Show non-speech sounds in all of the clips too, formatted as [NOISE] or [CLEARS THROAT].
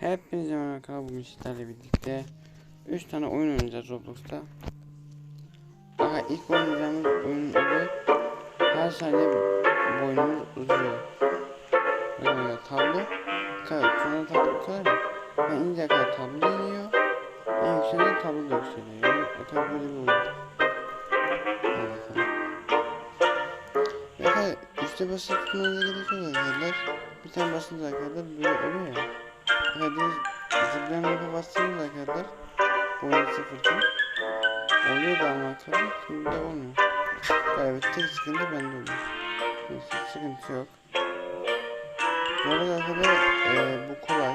Hepinize merhaba bugün sizlerle birlikte 3 tane oyun oynayacağız Roblox'ta. Aga ilk oynayacağımız oyunun adı her saniye boyunumuz uzuyor. Böyle tablo kadar sonra tablo kadar ya. Ben ince kadar tablo iniyor. En yükseğinde tablo da yükseliyor. Yani tabii böyle bir oyun. Bakalım. Arkadaşlar üstte basılı tutmanıza gerek yok arkadaşlar. Bir tane basınca arkadaşlar böyle oluyor ya. Hadi zıplayan rafa bastığınız arkadaşlar Oyun sıfırken Oluyor da ama tabii şimdi de olmuyor. Evet tek sıkıntı bende oluyor. Neyse sıkıntı yok. Bu arada arkadaşlar e, bu kolay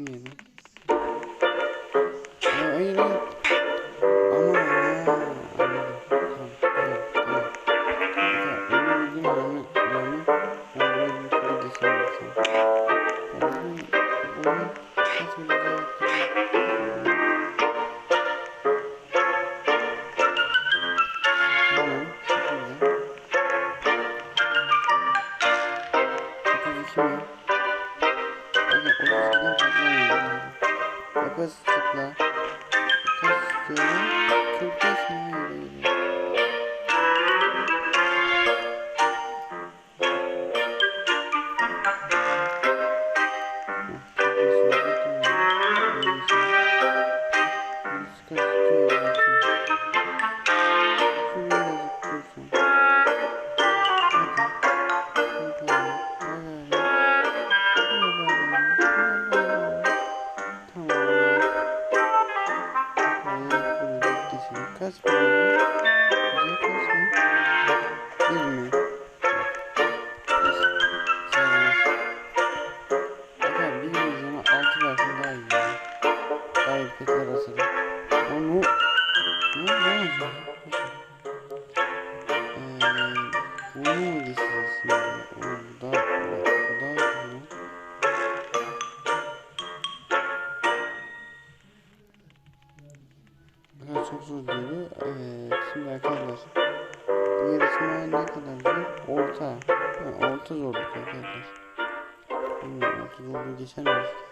oynayalım. Kaç Orta. Ha, orta zorluk arkadaşlar. Bilmiyorum orta zorluğu geçer. Arkadaşlar.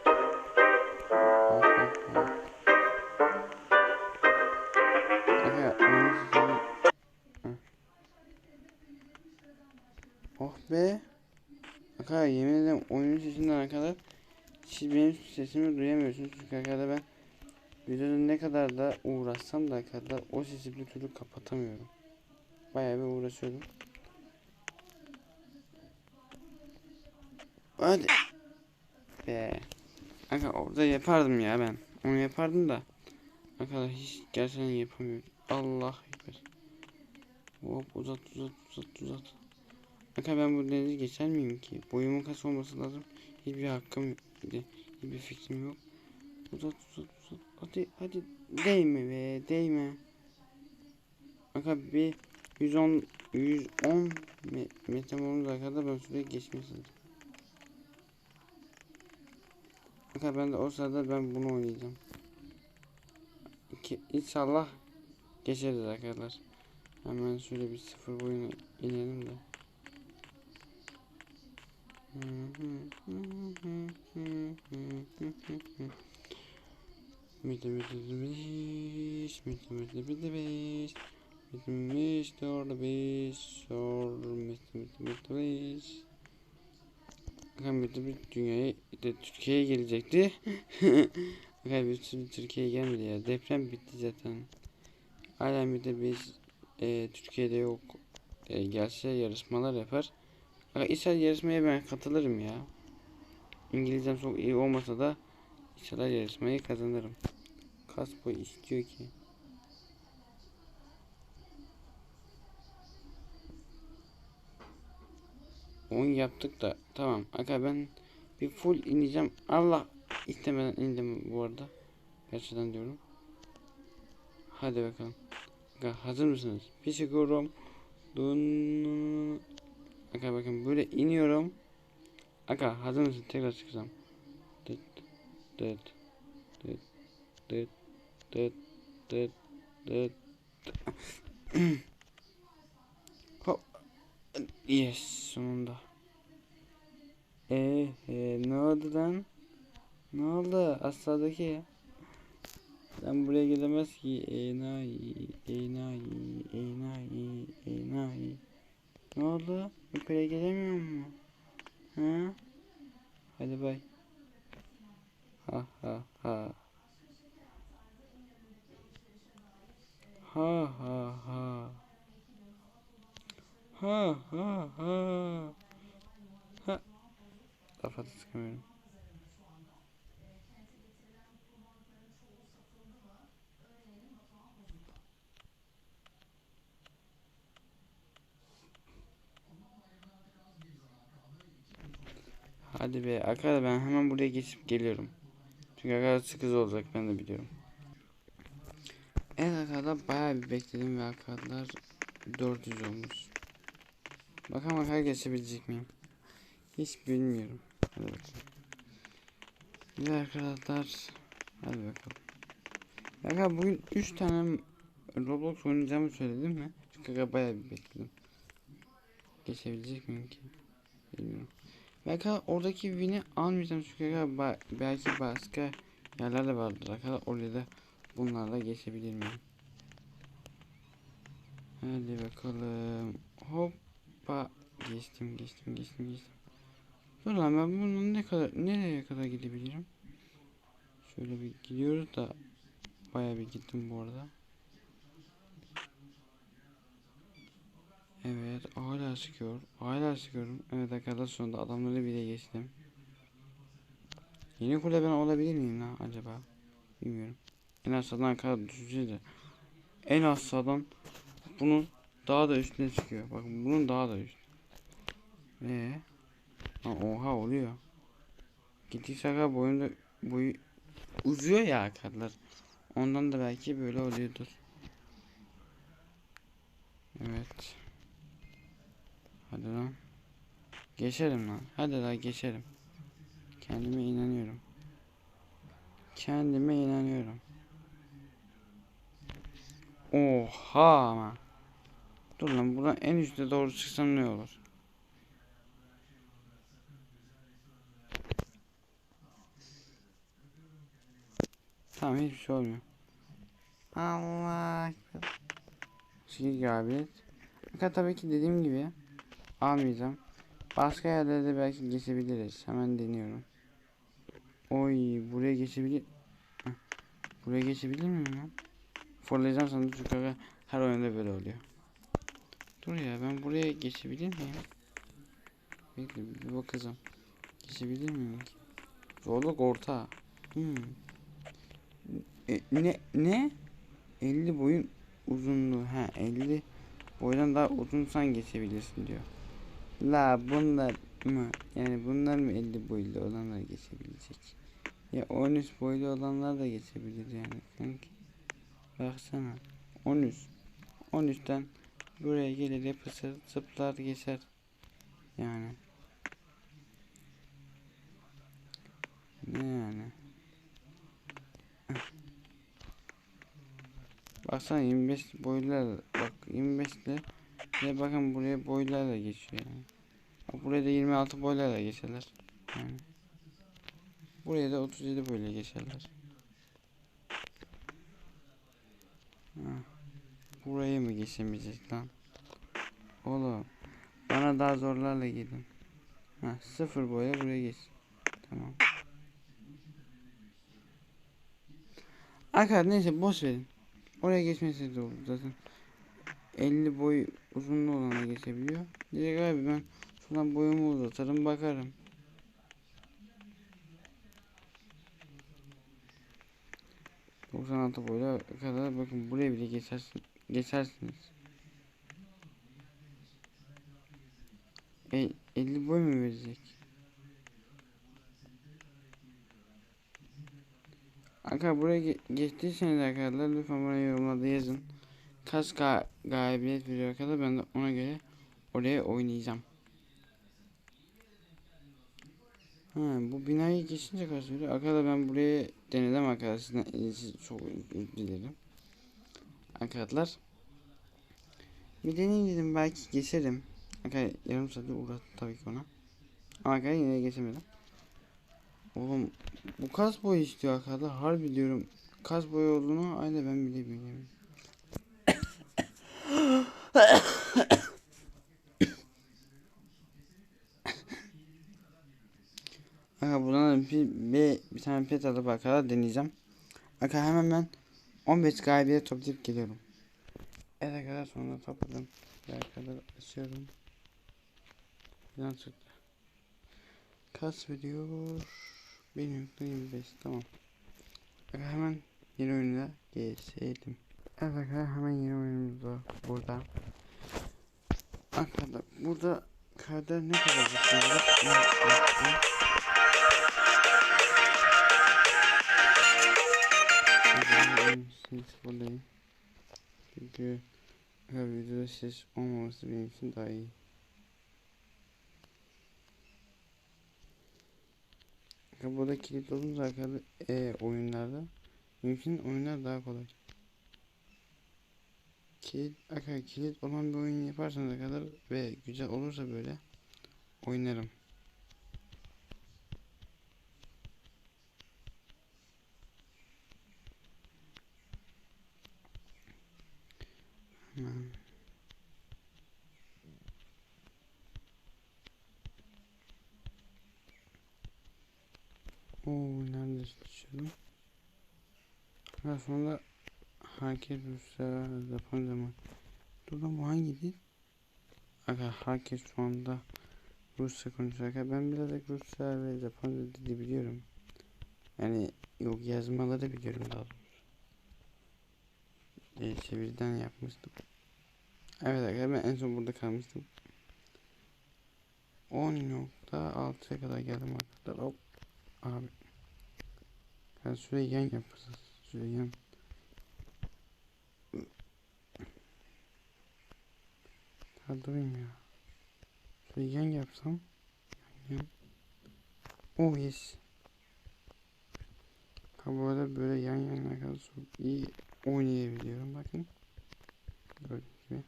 Heh. Oh be. Arkadaşlar yemin ederim oyunun sesinden arkadaşlar siz benim sesimi duyamıyorsunuz çünkü arkadaşlar ben Videoda ne kadar da uğraşsam da kadar o sesi bir türlü kapatamıyorum. Bayağı bir uğraşıyorum. Hadi. Be. Kanka orada yapardım ya ben. Onu yapardım da. Arkadaşlar hiç gerçekten yapamıyorum. Allah ekber. Hop uzat uzat uzat uzat. Kanka ben bu denizi geçer miyim ki? Boyumun kaç olması lazım? Hiçbir hakkım, hiçbir fikrim yok. Uzat uzat uzat. Hadi hadi değme be değme. Aga bir 110 110 me metamorumuz kadar ben şuraya geçmesin. Aga ben de o sırada ben bunu oynayacağım. İki, inşallah geçeriz arkadaşlar. Hemen şöyle bir sıfır boyuna inelim de. Müdü müdü müdüş, müdü müdü müdü beş, müdü müdü orada beş, orada müdü müdü müdü beş. Müdü bir dünyaya, de Türkiye'ye gelecekti. [LAUGHS] Türlü Türkiye'ye gelmedi ya, deprem bitti zaten. Hala müdü beş e, Türkiye'de yok. E, gelse yarışmalar yapar. Aga İsrail yarışmaya ben katılırım ya. İngilizcem çok iyi olmasa da İsrail yarışmayı kazanırım. Kas boy istiyor ki. Oyun yaptık da tamam. Aga ben bir full ineceğim. Allah istemeden indim bu arada. Gerçekten diyorum. Hadi bakalım. Aga hazır mısınız? Bir çıkıyorum. Dun. Aga bakın böyle iniyorum. Aga hazır mısın? Tekrar çıkacağım. Dıt dıt dıt dıt dıt dıt dıt. [CLEARS THROAT] Yes sonunda. Ee, ee, ne oldu lan? Ne oldu? Aşağıdaki. Lan buraya gelemez ki. Enayi, enayi, enayi, enayi. Ne oldu? Yukarıya gelemiyor mu? Ha? Hadi bay. Ha ha ha. Ha ha ha. Ha ha ha. Ha. Kafa da sıkamıyorum. Hadi be arkadaşlar ben hemen buraya geçip geliyorum. Çünkü arkadaşlar sıkıcı olacak ben de biliyorum. Evet arkadaşlar bayağı bir bekledim ve arkadaşlar 400 olmuş. Bakalım arkadaşlar geçebilecek miyim? Hiç bilmiyorum. Hadi bakalım. Bir arkadaşlar hadi bakalım. Arkadaşlar bugün 3 tane Roblox oynayacağımı söyledim mi? Çünkü arkadaşlar bayağı bir bekledim. Geçebilecek miyim ki? Bilmiyorum. Belki oradaki win'i almayacağım çünkü ba- belki başka yerlerde vardır. Arkadaşlar oraya da bunlarla geçebilir miyim? Hadi bakalım. Hoppa. Geçtim geçtim geçtim geçtim. Dur lan ben bunun ne kadar nereye kadar gidebilirim? Şöyle bir gidiyoruz da bayağı bir gittim bu arada. Evet hala sıkıyor. Hala sıkıyorum. Evet arkadaşlar sonunda adamları bile geçtim. Yeni kule ben olabilir miyim lan acaba? Bilmiyorum. En aşağıdan kadar düşeceğiz de. En aşağıdan bunun daha da üstüne çıkıyor. Bakın bunun daha da üst. Ee, Lan oha oluyor. Kadar boyunda boyu uzuyor ya arkadaşlar. Ondan da belki böyle oluyordur. Evet. Hadi lan. Geçerim lan. Hadi lan geçerim. Kendime inanıyorum. Kendime inanıyorum. Oha ama. Dur lan buradan en üstte doğru çıksam ne olur? Tamam hiçbir şey olmuyor. Allah. Şiir gabiliyet. Fakat tabii ki dediğim gibi almayacağım. Başka yerlerde belki geçebiliriz. Hemen deniyorum. Oy buraya geçebilir. Buraya geçebilir miyim lan? Fırlayacağım sandım çünkü her oyunda böyle oluyor. Dur ya ben buraya geçebilir miyim? Bekle bir bakacağım. Geçebilir miyim? Zorluk orta. Hmm. E, ne ne? 50 boyun uzunluğu. Ha 50 boydan daha uzunsan geçebilirsin diyor. La bunlar mı? Yani bunlar mı 50 boylu olanlar geçebilecek? Ya 13 boylu olanlar da geçebilir yani kanki. Baksana. 13. 13'ten buraya gelir yapışır zıplar geçer. Yani. Ne yani? Baksana 25 boylarla bak 25 ile ve bakın buraya boylarla geçiyor yani. Bak buraya da 26 boylarla geçerler. Yani. Buraya da 37 boyla geçerler. Ha. Burayı mı geçemeyecek lan? Oğlum bana daha zorlarla gidin. Ha, sıfır boya buraya geç. Tamam. Arkadaşlar neyse boş verin. Oraya geçmesi de olur zaten. 50 boy uzunluğu olana geçebiliyor. Direkt abi ben şuradan boyumu uzatırım bakarım. ...96 boyla kadar bakın buraya bile geçersin, geçersiniz. E, 50 boy mu verecek? Arkadaşlar buraya ge geçtiyseniz arkadaşlar lütfen bana yorumlarda yazın. Kaç ga galibiyet veriyor arkadaşlar ben de ona göre oraya oynayacağım. Ha, bu binayı geçince kaç veriyor? Arkadaşlar ben buraya denedim arkadaşlar. Sizden siz çok dilerim. Arkadaşlar. Bir deneyim dedim belki geçerim. Arkadaşlar yarım saatte uğradım tabii ki ona. Ama arkadaşlar yine geçemedim. Oğlum bu kas boyu istiyor arkadaşlar. Harbi diyorum. Kas boyu olduğunu aynı ben bile bilmiyorum. Aga buradan bir, bir, bir tane pet alıp arkadaşlar deneyeceğim. Aga hemen ben 15 galibiyet toplayıp geliyorum. Evet arkadaşlar sonra topladım. Bir arkadaşlar açıyorum. Yan çıktı. Kaç veriyor? 1.25 tamam. Aga hemen yeni oyuna geçelim. Evet hemen yeni oyunumuz var burada. Arkadaşlar burada kader ne kadar zıplıyoruz? Çünkü her videoda ses olmaması benim için daha iyi. Burada kilit olunca arkadaşlar e, oyunlarda mümkün oyunlar daha kolay. Kilit, arkadaşlar kilit olan bir oyun yaparsanız kadar ve güzel olursa böyle oynarım. Oo nerede düşürdüm? Ha sonra herkes Rusya Japonca mı? Dur lan bu hangi dil? Aga herkes şu anda Rusça konuşuyor. Aga ben birazcık Rusça ve Japonca dili biliyorum. Yani yok yazmaları biliyorum daha doğrusu. E, çeviriden yapmıştım. Evet aga ben en son burada kalmıştım. 10.6'ya kadar geldim arkadaşlar. Hop. Abi. Ben yapacağız. Şuraya yan. Ha durayım ya. Yan yapsam. Yan. Oh yes. Ha bu arada böyle yan yana kadar iyi oynayabiliyorum bakın. Gördüğünüz gibi.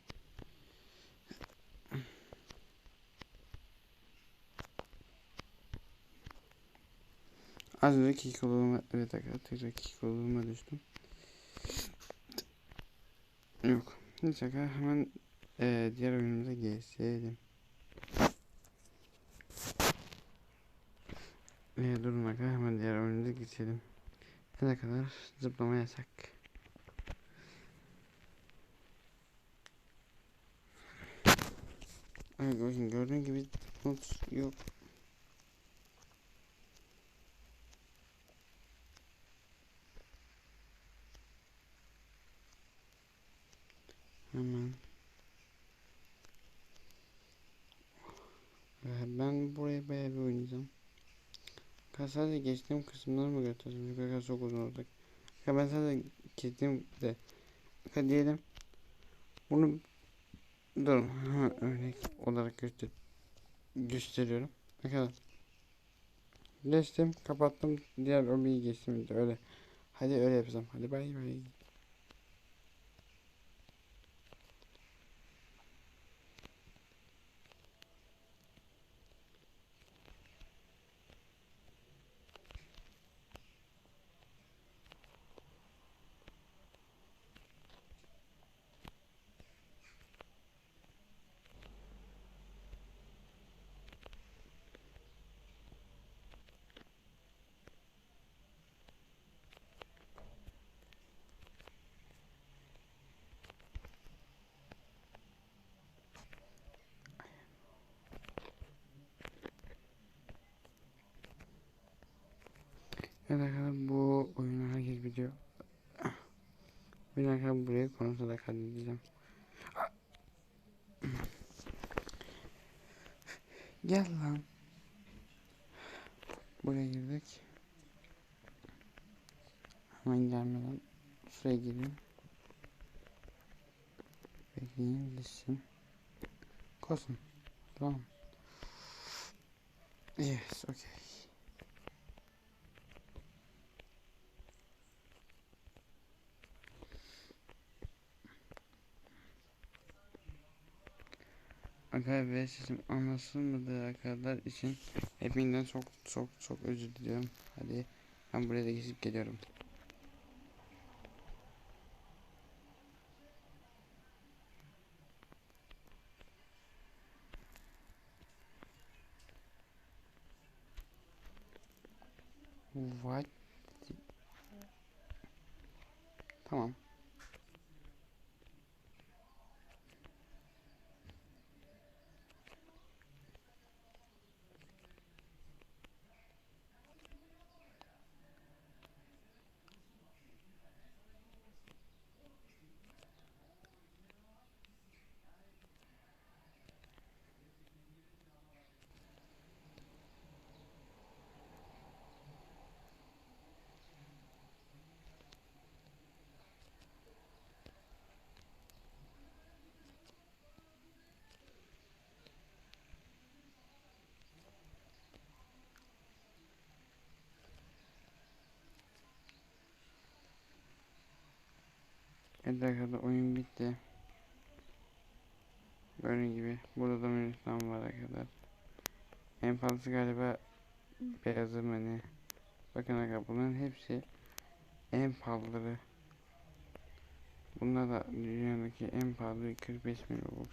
Az önce kick olduğuma evet arkadaşlar kick olduğuma düştüm. Yok. Neyse hemen e, diğer oyunumuza geçelim. E, durun arkadaşlar hemen diğer oyunumuza geçelim. Ne kadar zıplama yasak. Evet bakın gördüğün gibi not yok. Hemen. Evet, ben buraya bayağı bir oynayacağım. Sadece geçtiğim kısımları mı göstereceğim? Çünkü arkadaşlar çok uzun olacak. Ya ben sadece geçtiğim de Hadi diyelim bunu durun hemen örnek olarak göster gösteriyorum. Arkadaşlar geçtim kapattım diğer obiyi geçtim öyle. Hadi öyle yapacağım. Hadi bay bay. Evet arkadaşlar bu oyunu herkes biliyor. Ben arkadaşlar buraya konusu da kaydedeceğim. Gel lan. Buraya girdik. Hemen gelmeden şuraya gireyim. Bekleyin düşsün. Kosun. Tamam. Yes, okay. Arkadaşlar ve sesim anlaşılmadığı arkadaşlar için hepinizden çok çok çok özür diliyorum. Hadi ben buraya da geçip geliyorum. What? Tamam. Evet arkadaşlar oyun bitti. Gördüğünüz gibi burada da Yunanistan var arkadaşlar. En fazlası galiba beyazı mı? Bakın arkadaşlar bunların hepsi en pahalıları. Bunlar da dünyadaki en pahalı 45 bin Robux.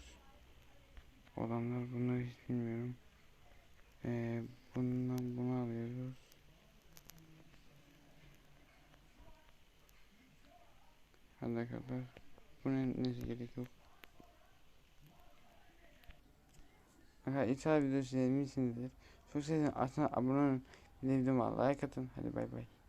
Olanlar bunları hiç bilmiyorum. Ee, bundan bunu alıyoruz. Hadi arkadaşlar. Bunun nesi gerek yok. Arkadaşlar ithal videosu izlemişsinizdir. Çok sevdim. Aslında abone olun. Bir de videoma like atın. Hadi bay bay.